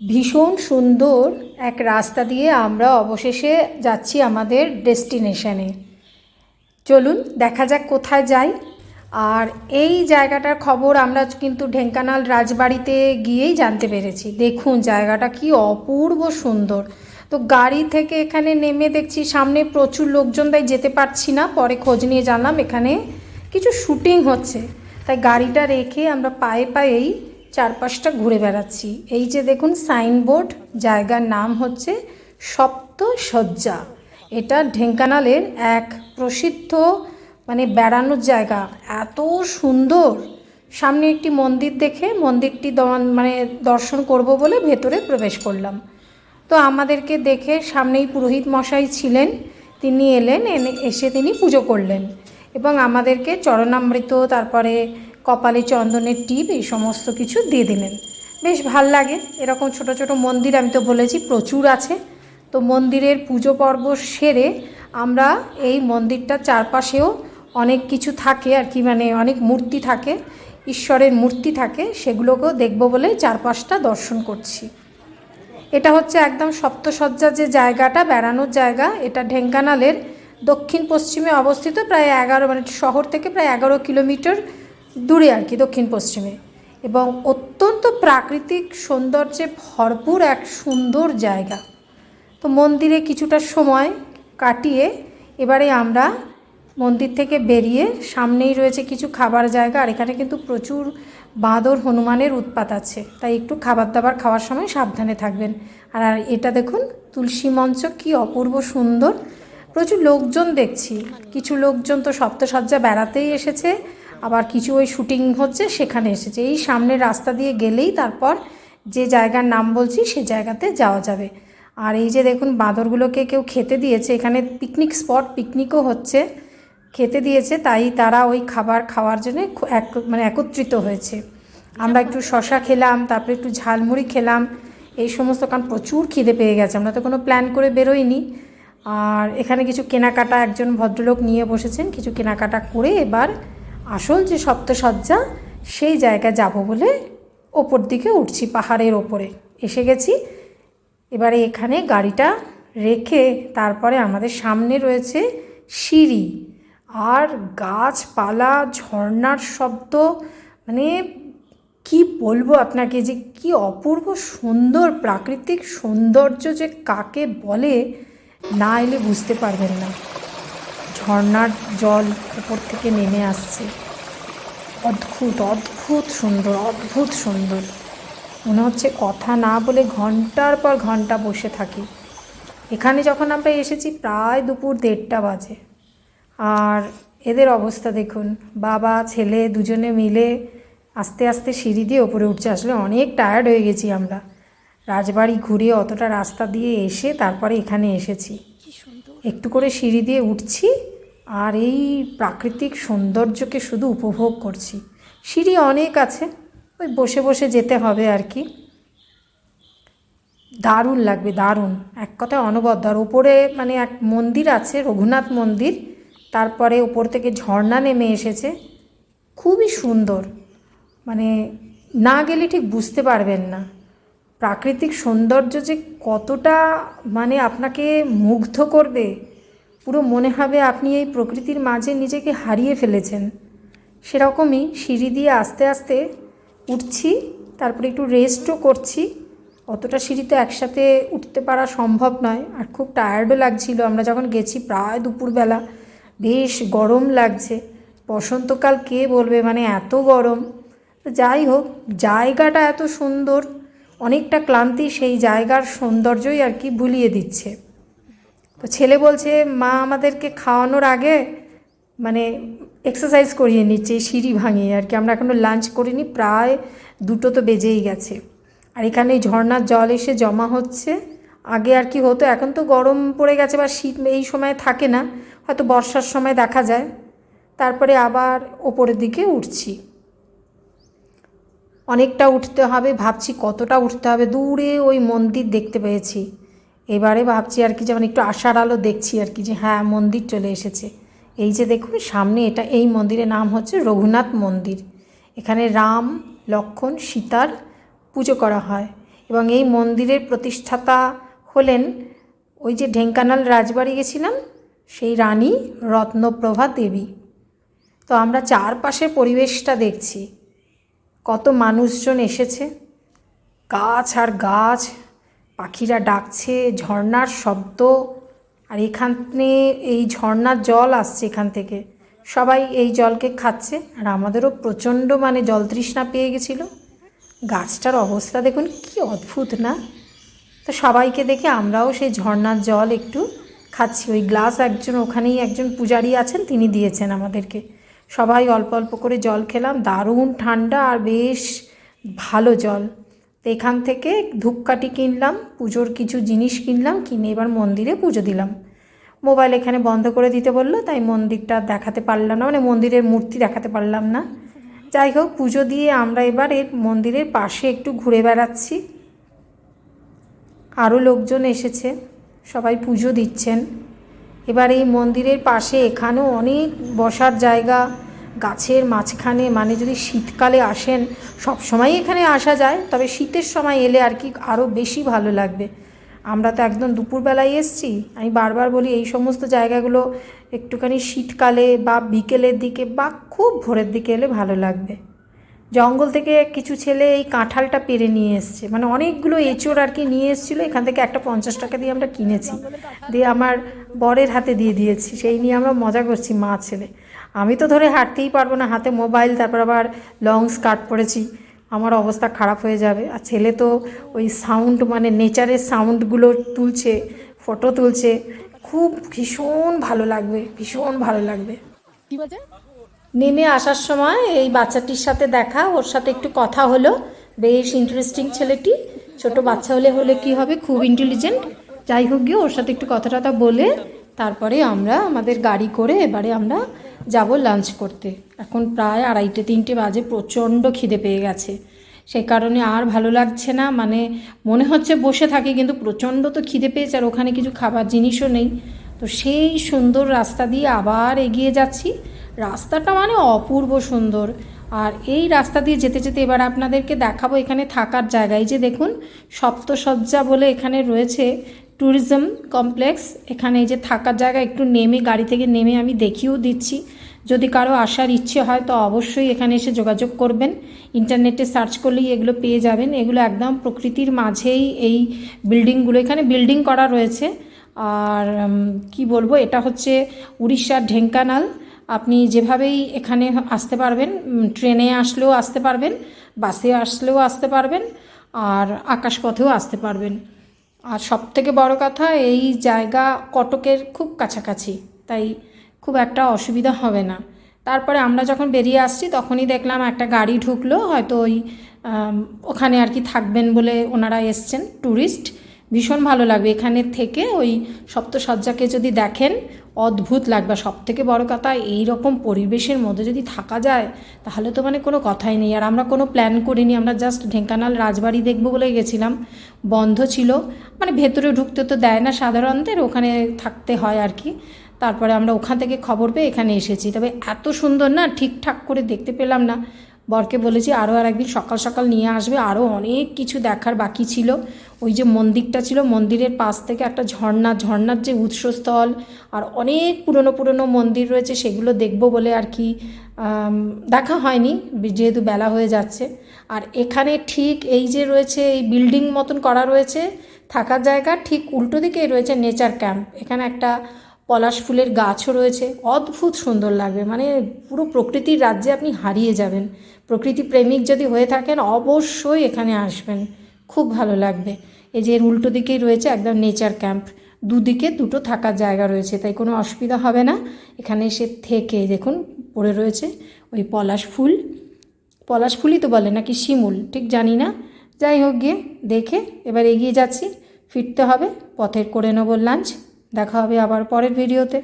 ভীষণ সুন্দর এক রাস্তা দিয়ে আমরা অবশেষে যাচ্ছি আমাদের ডেস্টিনেশনে। চলুন, দেখা যাক কোথায় যাই। আর এই জায়গাটার খবর আমরা কিন্তু ঢেঙ্কানাল রাজবাড়িতে গিয়েই জানতে পেরেছি। দেখুন, জায়গাটা কি অপূর্ব সুন্দর। তো গাড়ি থেকে এখানে নেমে দেখছি, সামনে প্রচুর লোকজন, তাই যেতে পারছি না। পরে খোঁজ নিয়ে জানলাম এখানে কিছু শুটিং হচ্ছে। তাই গাড়িটা রেখে আমরা পায়ে পায়েই চারপাশটা ঘুরে বেড়াচ্ছি। এই যে দেখুন, সাইনবোর্ড, জায়গার নাম হচ্ছে সপ্ত শয্যা এটা ঢেঙ্কানালের এক প্রসিদ্ধ মানে বেড়ানোর জায়গা। এত সুন্দর। সামনে একটি মন্দির দেখে মন্দিরটি মানে দর্শন করব বলে ভেতরে প্রবেশ করলাম। তো আমাদেরকে দেখে সামনেই পুরোহিত মশাই ছিলেন। তিনি এলেন, এনে, এসে তিনি পুজো করলেন। এবং আমাদেরকে চরণামৃত, তারপরে কপালে চন্দনের টিপ, এই সমস্ত কিছু দিয়ে দিলেন। বেশ ভালো লাগে, এরকম ছোট ছোট মন্দির আমি তো বলেছি, প্রচুর আছে। তো মন্দিরের পুজো পর্ব সেরে আমরা এই মন্দিরটার চারপাশেও অনেক কিছু থাকে আর কি মানে অনেক মূর্তি থাকে, ঈশ্বরের মূর্তি থাকে, সেগুলোকেও দেখব বলে চারপাশটা দর্শন করছি। এটা হচ্ছে একদম সপ্তসজ্জার যে জায়গাটা, বেড়ানোর জায়গা, এটা ঢেঙ্কানালের দক্ষিণ পশ্চিমে অবস্থিত, প্রায় এগারো মানে শহর থেকে প্রায় এগারো কিলোমিটার দূরে আর কি, দক্ষিণ পশ্চিমে। এবং অত্যন্ত প্রাকৃতিক সৌন্দর্যে ভরপুর এক সুন্দর জায়গা। তো মন্দিরে কিছুটা সময় কাটিয়ে এবারে আমরা মন্দির থেকে বেরিয়ে সামনেই রয়েছে কিছু খাবার জায়গা, আর এখানে কিন্তু প্রচুর বাঁদর হনুমানের উৎপাত আছে। তাই একটু খাবার দাবার খাওয়ার সময় সাবধানে থাকবেন। আর আর এটা দেখুন, তুলসী মঞ্চ কি অপূর্ব সুন্দর। প্রচুর লোকজন দেখছি। কিছু লোকজন তো সপ্তসজ্জা বেড়াতেই এসেছে। আবার কিছু ওই শুটিং হচ্ছে, সেখানে এসেছে। এই সামনের রাস্তা দিয়ে গেলেই তারপর যে জায়গার নাম বলছি, সে জায়গাতে যাওয়া যাবে। আর এই যে দেখুন, বাঁদরগুলোকে কেউ খেতে দিয়েছে, এখানে পিকনিক স্পট পিকনিকও হচ্ছে। খেতে দিয়েছে, তাই তারা ওই খাবার খাওয়ার জন্য এক মানে একত্রিত হয়েছে। আমরা একটু শশা খেলাম, তারপরে একটু ঝালমুড়ি খেলাম, এই সমস্ত, কারণ প্রচুর খিদে পেয়ে গেছে, আমরা তো কোনো প্ল্যান করে বেরোইনি। আর এখানে কিছু কেনাকাটা, একজন ভদ্রলোক নিয়ে বসেছেন, কিছু কেনাকাটা করে এবার আসল যে সপ্তসজ্জা, সেই জায়গায় যাব বলে ওপর দিকে উঠছি পাহাড়ের ওপরে। এসে গেছি। এবারে এখানে গাড়িটা রেখে তারপরে আমাদের সামনে রয়েছে সিঁড়ি। আর গাছপালা, ঝর্ণার শব্দ মানে কি বলব আপনাকে যে কি অপূর্ব সুন্দর, প্রাকৃতিক সৌন্দর্য যে কাকে বলে, না এলে বুঝতে পারবেন না। ঝর্ণার জল উপর থেকে নেমে আসছে। অদ্ভুত অদ্ভুত সুন্দর অদ্ভুত সুন্দর। মনে হচ্ছে কথা না বলে ঘণ্টার পর ঘণ্টা বসে থাকি। এখানে যখন আমরা এসেছি প্রায় দুপুর দেড়টা বাজে। আর এদের অবস্থা দেখুন, বাবা, ছেলে দুজনে মিলে আস্তে আস্তে সিঁড়ি দিয়ে ওপরে উঠছে। আসলে অনেক টায়ার্ড হয়ে গেছি আমরা। রাজবাড়ি ঘুরে অতটা রাস্তা দিয়ে এসে তারপরে এখানে এসেছি। একটু করে সিঁড়ি দিয়ে উঠছি আর এই প্রাকৃতিক সৌন্দর্যকে শুধু উপভোগ করছি। সিঁড়ি অনেক আছে, ওই বসে বসে যেতে হবে আর কি। দারুণ লাগবে, দারুণ। এক কথায় অনবদ্য। আর ওপরে মানে এক মন্দির আছে, রঘুনাথ মন্দির, তারপরে ওপর থেকে ঝর্ণা নেমে এসেছে। খুবই সুন্দর। মানে না গেলে ঠিক বুঝতে পারবেন না। প্রাকৃতিক সৌন্দর্য যে কতটা মানে আপনাকে মুগ্ধ করবে, পুরো মনে হবে আপনি এই প্রকৃতির মাঝে নিজেকে হারিয়ে ফেলেছেন। সেরকমই সিঁড়ি দিয়ে আস্তে আস্তে উঠছি, তারপরে একটু রেস্টও করছি। অতটা সিঁড়ি তো একসাথে উঠতে পারা সম্ভব নয়। আর খুব টায়ার্ডও লাগছিল। আমরা যখন গেছি প্রায় দুপুরবেলা, বেশ গরম লাগছে। বসন্তকাল কে বলবে? মানে এত গরম। যাই হোক, জায়গাটা এত সুন্দর অনেকটা ক্লান্তি সেই জায়গার সৌন্দর্যই আর কি ভুলিয়ে দিচ্ছে। তো ছেলে বলছে, মা, আমাদেরকে খাওয়ানোর আগে মানে এক্সারসাইজ করিয়ে নিচ্ছে সিঁড়ি ভাঙিয়ে। আর কি আমরা এখনও লাঞ্চ করিনি, প্রায় দুটো তো বেজেই গেছে। আর এখানে এই ঝর্ণার জল এসে জমা হচ্ছে। আগে আর কি হতো, এখন তো গরম পড়ে গেছে বা শীত এই সময় থাকে না, হয়তো বর্ষার সময় দেখা যায়। তারপরে আবার ওপরের দিকে উঠছি। অনেকটা উঠতে হবে, ভাবছি কতটা উঠতে হবে, দূরে ওই মন্দির দেখতে পেয়েছি। এবারে ভাবছি আর কি, যেমন একটু আশার আলো দেখছি আর কি যে হ্যাঁ মন্দির চলে এসেছে। এই যে দেখুন, সামনে এটা, এই মন্দিরের নাম হচ্ছে রঘুনাথ মন্দির। এখানে রাম লক্ষ্মণ সীতার পুজো করা হয় এবং এই মন্দিরের প্রতিষ্ঠাতা হলেন ওই যে ঢেঙ্কানাল রাজবাড়ি গেছিলাম, সেই রানী রত্নপ্রভা দেবী। তো আমরা চারপাশের পরিবেশটা দেখছি। কত মানুষজন এসেছে? গাছ আর গাছ, পাখিরা ডাকছে, ঝর্ণার শব্দ। আর এখানে এই ঝর্ণার জল আসছে এখান থেকে। সবাই এই জলকে খাচ্ছে। আর আমাদেরও প্রচণ্ড মানে জল তৃষ্ণা পেয়ে গেছিল। গাছটার অবস্থা দেখুন, কি অদ্ভুত না? তো সবাইকে দেখে আমরাও সেই ঝর্ণার জল একটু খাচ্ছি। ওই গ্লাস একজন, ওখানেই একজন পূজারি আছেন, তিনি দিয়েছেন আমাদেরকে। সবাই অল্প অল্প করে জল খেলাম। দারুণ ঠান্ডা আর বেশ ভালো জল। তো এখান থেকে ধূপকাঠি কিনলাম, পুজোর কিছু জিনিস কিনলাম, কিনে এবার মন্দিরে পুজো দিলাম। মোবাইল এখানে বন্ধ করে দিতে বলল, তাই মন্দিরটা দেখাতে পারলাম না মানে মন্দিরের মূর্তি দেখাতে পারলাম না। যাই হোক, পুজো দিয়ে আমরা এবার এর মন্দিরের পাশে একটু ঘুরে বেড়াচ্ছি। আরও লোকজন এসেছে, সবাই পুজো দিচ্ছেন। এবার এই মন্দিরের পাশে এখানেও অনেক বসার জায়গা। গাছের মাঝখানে মানে যদি শীতকালে আসেন, সব সময় এখানে আসা যায়, তবে শীতের সময় এলে আর কি আরও বেশি ভালো লাগবে। আমরা তো একদম দুপুরবেলায় এসছি। আমি বারবার বলি এই সমস্ত জায়গাগুলো একটুখানি শীতকালে বা বিকেলের দিকে বা খুব ভোরের দিকে এলে ভালো লাগবে। জঙ্গল থেকে কিছু ছেলে এই কাঁঠালটা পেরে নিয়ে এসছে। মানে অনেকগুলো এঁচোড় আর কি নিয়ে এসেছিল, এখান থেকে একটা পঞ্চাশ টাকা দিয়ে আমরা কিনেছি। দিয়ে আমার বরের হাতে দিয়ে দিয়েছি, সেই নিয়ে আমরা মজা করছি মা ছেলে। আমি তো ধরে হাঁটতেই পারব না, হাতে মোবাইল, তারপর আবার লং স্কার্ট পরেছি। আমার অবস্থা খারাপ হয়ে যাবে। আর ছেলে তো ওই সাউন্ড মানে নেচারের সাউন্ডগুলো তুলছে ফটো তুলছে। খুব ভীষণ ভালো লাগবে, ভীষণ ভালো লাগবে। কি বলছে? নেমে আসার সময় এই বাচ্চাটির সাথে দেখা, ওর সাথে একটু কথা হলো। বেশ ইন্টারেস্টিং ছেলেটি। ছোট বাচ্চা হলে হলে কি হবে? খুব ইন্টেলিজেন্ট যাই হোক গিয়ে ওর সাথে একটু কথা টথা বলে, তারপরে আমরা আমাদের গাড়ি করে এবারে আমরা যাব লাঞ্চ করতে। এখন প্রায় আড়াইটে, তিনটে বাজে, প্রচণ্ড খিদে পেয়ে গেছে। সেই কারণে আর ভালো লাগছে না মানে মনে হচ্ছে বসে থাকি, কিন্তু প্রচণ্ড তো খিদে পেয়েছে আর ওখানে কিছু খাবার জিনিসও নেই। তো সেই সুন্দর রাস্তা দিয়ে আবার এগিয়ে যাচ্ছি। রাস্তাটা মানে অপূর্ব সুন্দর। আর এই রাস্তা দিয়ে যেতে যেতে এবার আপনাদেরকে দেখাবো এখানে থাকার জায়গায়। যে দেখুন, সপ্তসজ্জা বলে এখানে রয়েছে ট্যুরিজম কমপ্লেক্স এখানে এই যে থাকার জায়গা, একটু নেমে, গাড়ি থেকে নেমে আমি দেখিয়েও দিচ্ছি। যদি কারও আসার ইচ্ছে হয়, তো অবশ্যই এখানে এসে যোগাযোগ করবেন। ইন্টারনেটে সার্চ করলেই এগুলো পেয়ে যাবেন। এগুলো একদম প্রকৃতির মাঝেই এই বিল্ডিংগুলো, এখানে বিল্ডিং করা রয়েছে। আর কি বলব, এটা হচ্ছে উড়িষ্যার ঢেঙ্কানাল। আপনি যেভাবেই এখানে আসতে পারবেন ট্রেনে আসলেও আসতে পারবেন, বাসে আসলেও আসতে পারবেন, আর আকাশপথেও আসতে পারবেন। আর সব থেকে বড় কথা, এই জায়গা কটকের খুব কাছাকাছি, তাই খুব একটা অসুবিধা হবে না। তারপরে আমরা যখন বেরিয়ে আসছি, তখনই দেখলাম একটা গাড়ি ঢুকলো, হয়তো ওই ওখানে আর কি থাকবেন বলে ওনারা এসছেন ট্যুরিস্ট ভীষণ ভালো লাগবে এখানে থেকে ওই সপ্তসজ্জাকে যদি দেখেন অদ্ভুত লাগবে সব থেকে বড় কথা এই রকম পরিবেশের মধ্যে যদি থাকা যায়, তাহলে তো মানে কোনো কথাই নেই। আর আমরা কোনো প্ল্যান করিনি, আমরা জাস্ট ঢেঙ্কানাল রাজবাড়ি দেখব বলে গেছিলাম। বন্ধ ছিল। মানে ভেতরে ঢুকতে তো দেয় না সাধারণদের, ওখানে থাকতে হয় আর কি। তারপরে আমরা ওখান থেকে খবর পেয়ে এখানে এসেছি। তবে এত সুন্দর না, ঠিকঠাক করে দেখতে পেলাম না। বরকে বলেছি আরও আর একদিন সকাল সকাল নিয়ে আসবে। আরও অনেক কিছু দেখার বাকি ছিল। ওই যে মন্দিরটা ছিল, মন্দিরের পাশ থেকে একটা ঝর্ণা, ঝর্ণার যে উৎসস্থল আর অনেক পুরনো পুরনো মন্দির রয়েছে, সেগুলো দেখব বলে আর কি দেখা হয়নি, যেহেতু বেলা হয়ে যাচ্ছে। আর এখানে ঠিক এই যে রয়েছে, এই বিল্ডিং মতন করা রয়েছে, থাকার জায়গা ঠিক উল্টো দিকেই রয়েছে নেচার ক্যাম্প। এখানে একটা পলাশ ফুলের গাছও রয়েছে। অদ্ভুত সুন্দর লাগবে। মানে পুরো প্রকৃতির রাজ্যে আপনি হারিয়ে যাবেন। প্রকৃতি প্রেমিক যদি হয়ে থাকেন, অবশ্যই এখানে আসবেন। খুব ভালো লাগবে। এই যে এর উল্টো দিকেই রয়েছে একদম নেচার ক্যাম্প। দুদিকে দুটো থাকার জায়গা রয়েছে, তাই কোনো অসুবিধা হবে না। এখানে এসে থেকে দেখুন, পড়ে রয়েছে ওই পলাশ ফুল। পলাশ ফুলই তো বলে নাকি শিমুল, ঠিক জানি না। যাই হোক গিয়ে দেখে এবার এগিয়ে যাচ্ছি। ফিরতে হবে, পথের করে নেব লাঞ্চ। দেখা হবে আবার পরের ভিডিওতে।